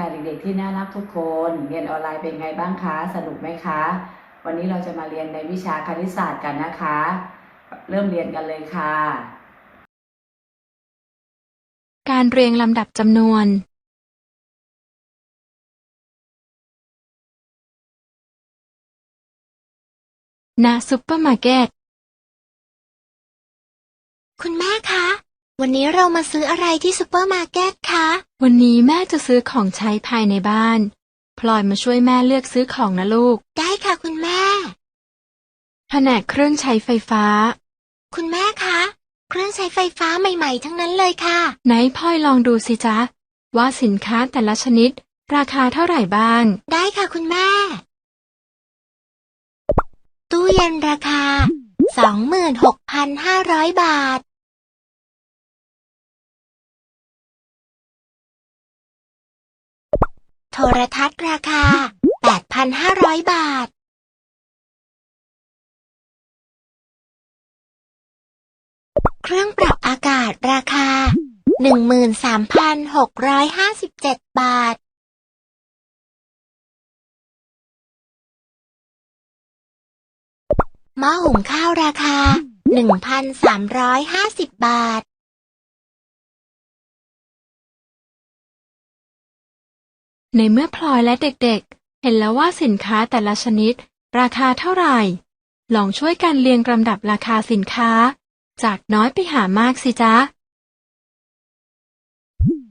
ค่ะเด็กๆที่น่ารักทุกคน เรียนออนไลน์เป็นไงบ้างคะ สนุกไหมคะ วันนี้เราจะมาเรียนในวิชาคณิตศาสตร์กันนะคะ เริ่มเรียนกันเลยค่ะ การเรียงลำดับจำนวน ณซุปเปอร์มาร์เก็ต คุณแม่คะ วันนี้เรามาซื้ออะไรที่ซูเปอร์มาร์เก็ตคะ วันนี้แม่จะซื้อของใช้ภายในบ้าน พลอยมาช่วยแม่เลือกซื้อของนะลูก ได้ค่ะคุณแม่ แผนกเครื่องใช้ไฟฟ้า คุณแม่คะ เครื่องใช้ไฟฟ้าใหม่ๆ ทั้งนั้นเลยค่ะ ไหนพลอยลองดูสิจ๊ะ ว่าสินค้าแต่ละชนิด ราคาเท่าไหร่บ้าง ได้ค่ะคุณแม่ ตู้เย็นราคา 26,500 บาท โทรทัศน์ราคา 8,500 บาท เครื่องปรับอากาศราคา 13,657 บาท หม้อหุงข้าวราคา 1,350 บาท ในเมื่อพลอยและเด็กๆ เห็นแล้วว่าสินค้าแต่ละชนิด ราคาเท่าไหร่ ลองช่วยกันเรียงลำดับราคาสินค้า จากน้อยไปหามากสิจ๊ะ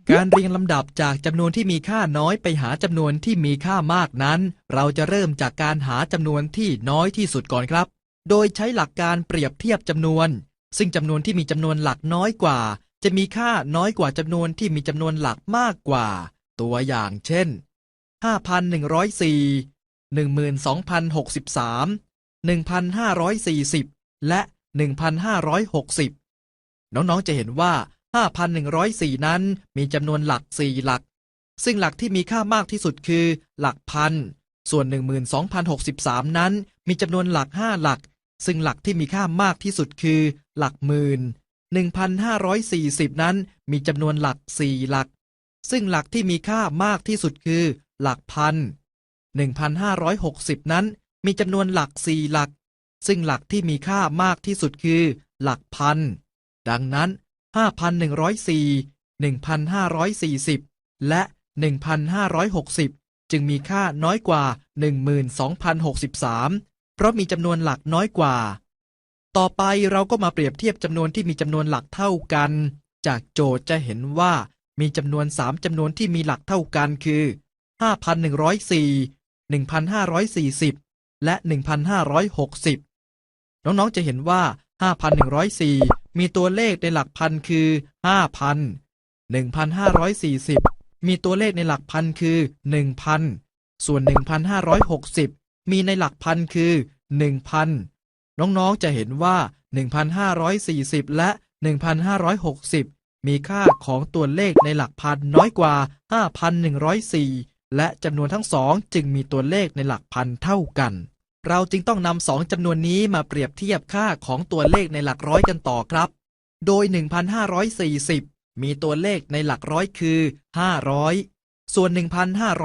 การเรียงลำดับจากจำนวนที่มีค่าน้อยไปหาจำนวนที่มีค่ามากนั้น เราจะเริ่มจากการหาจำนวนที่น้อยที่สุดก่อนครับ โดยใช้หลักการเปรียบเทียบจำนวน ซึ่งจำนวนที่มีจำนวนหลักน้อยกว่า จะมีค่าน้อยกว่าจำนวนที่มีจำนวนหลักมากกว่า ตัวอย่างเช่น 5,104 12,063 1,540 และ 1,560 น้องๆจะเห็นว่า 5,104 นั้นมีจำนวนหลัก 4 หลัก ซึ่งหลักที่มีค่ามากที่สุดคือ หลักพัน ส่วน 12,063 นั้น มีจำนวนหลัก 5 หลัก ซึ่งหลักที่มีค่ามากที่สุดคือ หลักหมื่น 1,540 นั้นมีจำนวนหลัก 4 หลัก ซึ่งหลักที่มีค่ามากที่สุดคือ หลักพัน 1,560 นั้นมีจำนวนหลัก4หลัก ซึ่งหลักที่มีค่ามากที่สุดคือ หลักพัน ดังนั้น 5,104 1,540 และ 1,560 จึงมีค่าน้อยกว่า 12,063 เพราะมีจำนวนหลักน้อยกว่า ต่อไปเราก็มาเปรียบเทียบจำนวนที่มีจำนวนหลักเท่ากัน จากโจทย์จะเห็นว่า มีจำนวน3จำนวนที่มีหลักเท่ากันคือ 5,104 1,540 และ 1,560 น้องๆจะเห็นว่า 5,104 มีตัวเลขในหลักพันคือ 5,000 1,540 มีตัวเลขในหลักพันคือ 1,000 ส่วน 1,560 มีในหลักพันคือ 1,000 น้องๆจะเห็นว่า 1,540 และ 1,560 มีค่าของตัวเลขในหลักพันน้อยกว่า 5,104 และจำนวนทั้งสองจึงมีตัวเลขในหลักพันเท่ากัน เราจึงต้องนำสองจำนวนนี้มาเปรียบเทียบค่าของตัวเลขในหลักร้อยกันต่อครับ โดย 1,540 มีตัวเลขในหลักร้อยคือ 500 ส่วน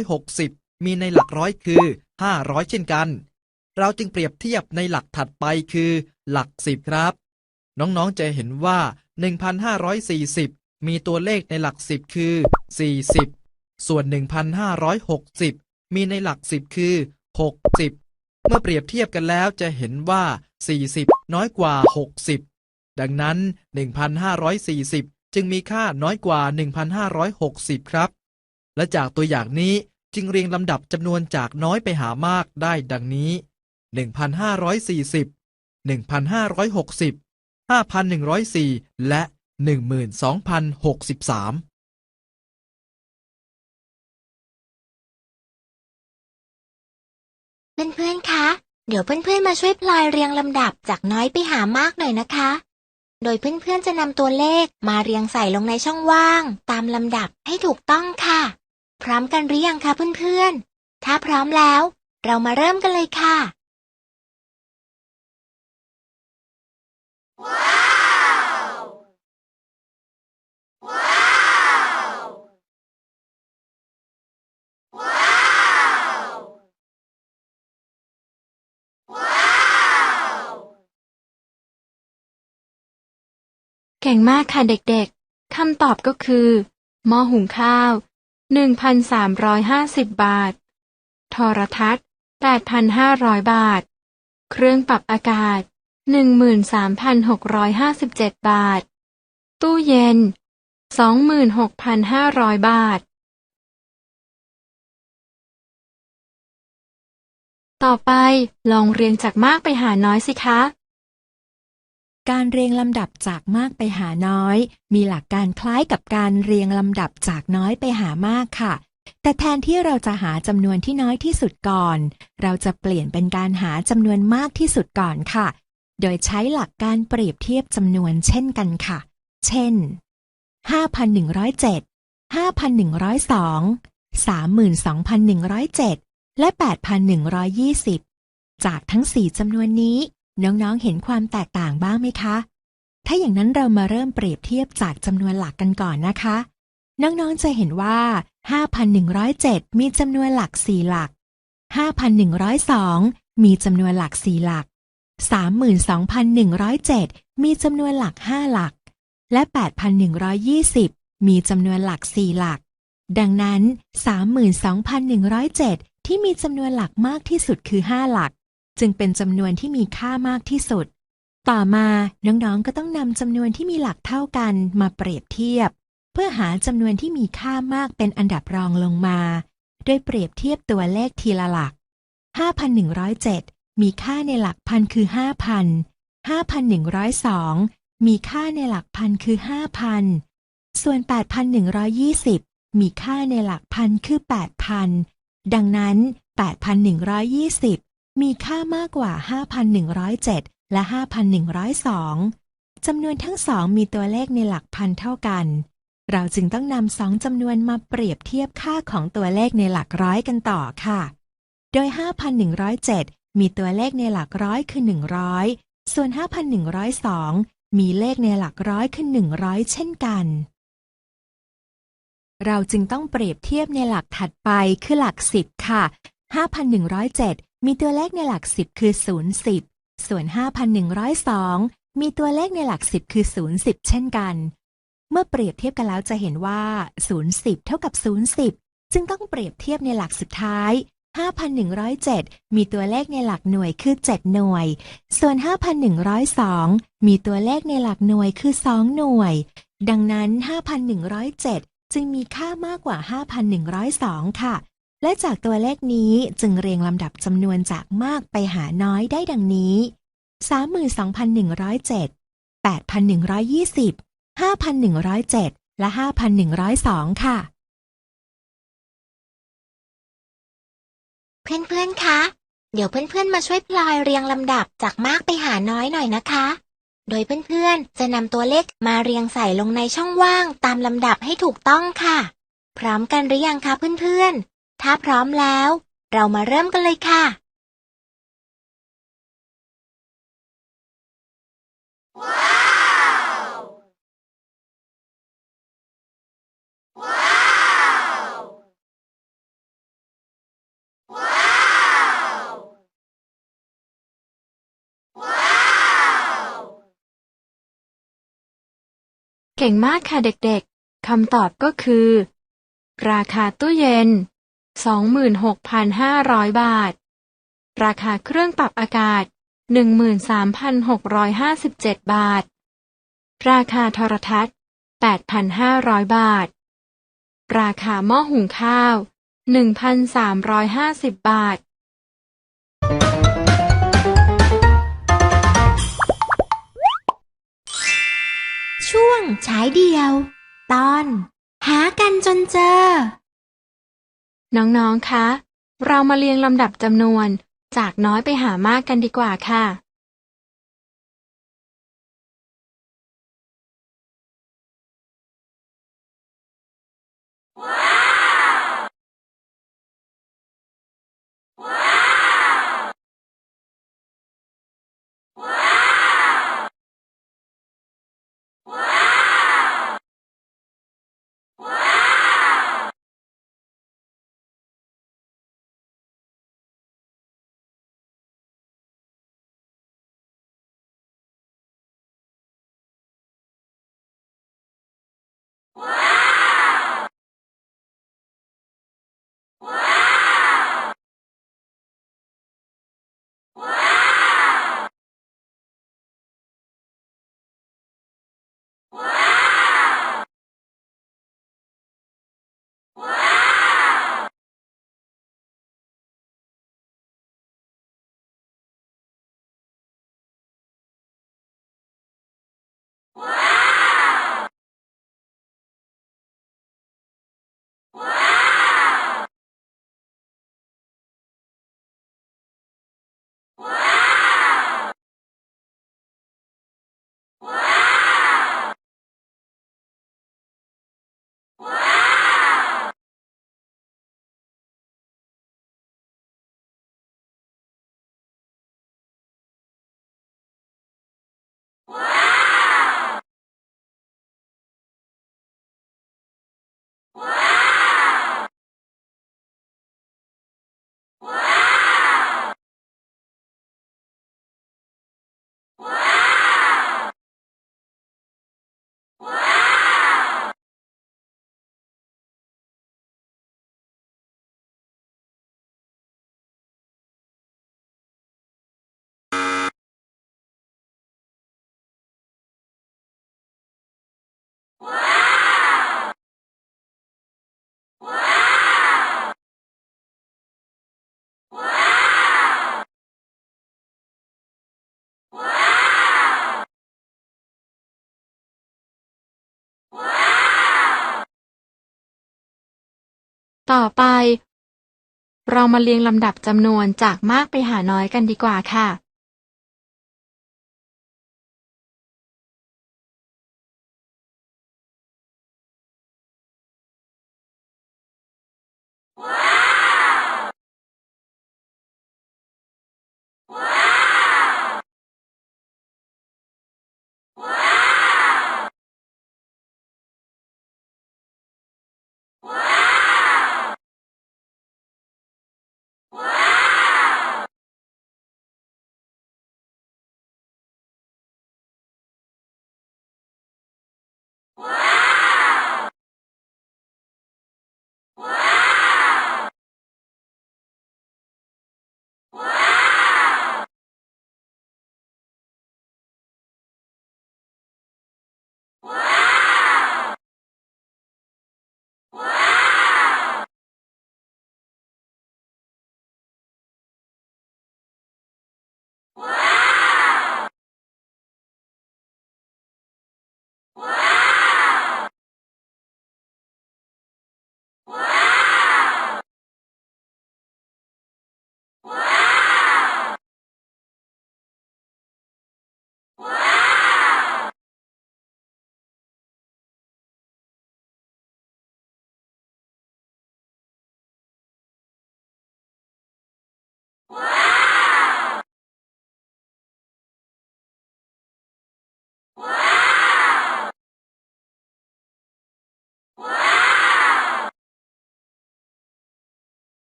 1,560 มีในหลักร้อยคือ 500 เช่นกัน เราจึงเปรียบเทียบในหลักถัดไปคือ หลัก10ครับ น้องๆจะเห็นว่า 1,540 มีตัวเลขในหลัก10คือ 40 ส่วน 1,560 มีในหลัก10คือ 60 เมื่อเปรียบเทียบกันแล้วจะเห็นว่า 40 น้อยกว่า 60 ดังนั้น 1,540 จึงมีค่าน้อยกว่า 1,560 ครับ และจากตัวอย่างนี้จึงเรียงลำดับจำนวนจากน้อยไปหามากได้ดังนี้ 1,540 1,560 5,104 และ 12,063เพื่อนๆ คะ เดี๋ยวเพื่อนๆ มาช่วยพลอยเรียงลำดับจากน้อยไปหามากหน่อยนะคะ โดยเพื่อนๆ จะนำตัวเลขมาเรียงใส่ลงในช่องว่าง ตามลำดับให้ถูกต้องค่ะ พร้อมกันหรือยังคะเพื่อนๆ ถ้าพร้อมแล้ว เรามาเริ่มกันเลยค่ะ เก่งมากค่ะเด็กๆ คำตอบก็คือหม้อหุงข้าว 1,350 บาท โทรทัศน์ 8,500 บาท เครื่องปรับอากาศ 13,657บเจ็ดบาท ตู้เย็น26,500บาท ต่อไปลองเรียงจากมากไปหาน้อยสิคะ การเรียงลำดับจากมากไปหาน้อย มีหลักการคล้ายกับการเรียงลำดับจากน้อยไปหามากค่ะแต่แทนที่เราจะหาจำนวนที่น้อยที่สุดก่อน เราจะเปลี่ยนเป็นการหาจำนวนมากที่สุดก่อนค่ะ โดยใช้หลักการเปรียบเทียบจำนวนเช่นกันค่ะ เช่น 5,107 5,102 32,107 และ 8,120 จากทั้ง 4จำนวนนี้ น้องๆ เห็นความแตกต่างบ้างไหมคะ ถ้าอย่างนั้นเรามาเริ่มเปรียบเทียบจากจำนวนหลักกันก่อนนะคะ น้องๆ จะเห็นว่า 5,107 มีจำนวนหลัก 4 หลัก 5,102 มีจำนวนหลัก 4 หลัก 32,107 มีจำนวนหลัก 5 หลัก และ 8,120 มีจำนวนหลัก 4 หลัก ดังนั้น 32,107 ที่มีจำนวนหลักมากที่สุดคือ 5 หลัก จึงเป็นจำนวนที่มีค่ามากที่สุด ต่อมาน้องๆก็ต้องนำจำนวนที่มีหลักเท่ากันมาเปรียบเทียบ เพื่อหาจำนวนที่มีค่ามากเป็นอันดับรองลงมา โดยเปรียบเทียบตัวเลขทีละหลัก 5,107 มีค่าในหลักพันคือ 5,000 5,102 มีค่าในหลักพันคือ 5,000 ส่วน 8,120 มีค่าในหลักพันคือ 8,000 ดังนั้น 8,120 มีค่ามากกว่า 5,107 และ 5,102 จำนวนทั้งสองมีตัวเลขในหลักพันเท่ากัน เราจึงต้องนำสองจำนวนมาเปรียบเทียบค่าของตัวเลขในหลักร้อยกันต่อค่ะ โดย 5,107 มีตัวเลขในหลักร้อยคือ 100 ส่วน 5,102 มีเลขในหลักร้อยคือ 100 เช่นกัน เราจึงต้องเปรียบเทียบในหลักถัดไปคือหลัก 10 ค่ะ 5,107 มีตัวเลขในหลัก 10 คือ 0 10 ส่วน 5,102 มีตัวเลขในหลัก 10 คือ 0 10 เช่นกัน เมื่อเปรียบเทียบกันแล้วจะเห็นว่า 0 10 เท่ากับ 0 10 จึงต้องเปรียบเทียบในหลักสุดท้าย 5,107 มีตัวเลขในหลักหน่วยคือ 7 หน่วย ส่วน 5,102 มีตัวเลขในหลักหน่วยคือ 2 หน่วย ดังนั้น 5,107 จึงมีค่ามากกว่า 5,102 ค่ะ และจากตัวเลขนี้จึงเรียงลำดับจำนวนจากมากไปหาน้อยได้ดังนี้ 32,107 8,120 5,107 และ 5,102 ค่ะ เพื่อนๆ คะ เดี๋ยวเพื่อนๆ มาช่วยพลอยเรียงลำดับจากมากไปหาน้อยหน่อยนะคะ โดยเพื่อนๆ จะนำตัวเลขมาเรียงใส่ลงในช่องว่างตามลำดับให้ถูกต้องค่ะ พร้อมกันหรือยังคะเพื่อนๆ ถ้าพร้อมแล้ว เรามาเริ่มกันเลยค่ะ เก่งมากค่ะเด็กๆ คำตอบก็คือ ราคาตู้เย็น 26,500 บาท ราคาเครื่องปรับอากาศ 13,657 บาท ราคาโทรทัศน์ 8,500 บาท ราคาหม้อหุงข้าว 1,350 บาท ฉายเดียว ตอน หากันจนเจอ น้อง ๆ คะ เรามาเรียงลำดับจำนวนจากน้อยไปหามากกันดีกว่าค่ะ ต่อไป เรามาเรียงลำดับจำนวนจากมากไปหาน้อยกันดีกว่าค่ะ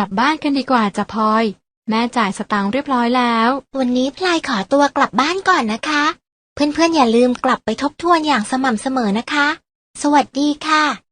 ลับบ้านกันดีกว่าจะพลอย แม่จ่ายสตางค์เรียบร้อยแล้ว วันนี้พลายขอตัวกลับบ้านก่อนนะคะ เพื่อนๆอย่าลืมกลับไปทบทวนอย่างสม่ำเสมอนะคะ สวัสดีค่ะ